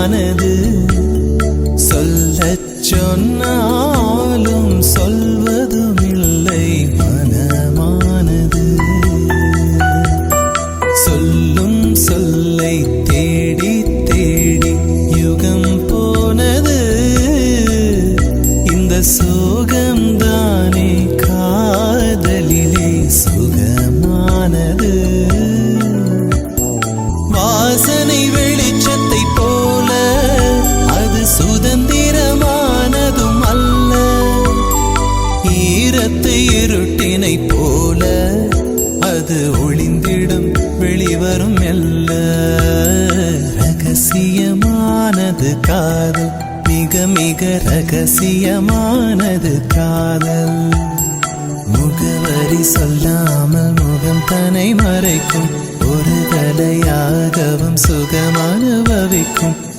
மனது சொல்லச் சொன்னாலும் சொல்வதும் இல்லை மனமானது. சொல்லும் சொல்லை தேடி தேடி யுகம் போனது. இந்த சோகம்தானே காதலிலே சுகமானது. ஈரத்து இருட்டினை போல அது ஒளிந்திடும் வெளிவரும் எல்ல ரகசியமானது காதல் மிக மிக ரகசியமானது காதல். முகவரி சொல்லாமல் முகம் தன்னை மறைக்கும் ஒரு கலையாகவும் சுகம் அனுபவிக்கும்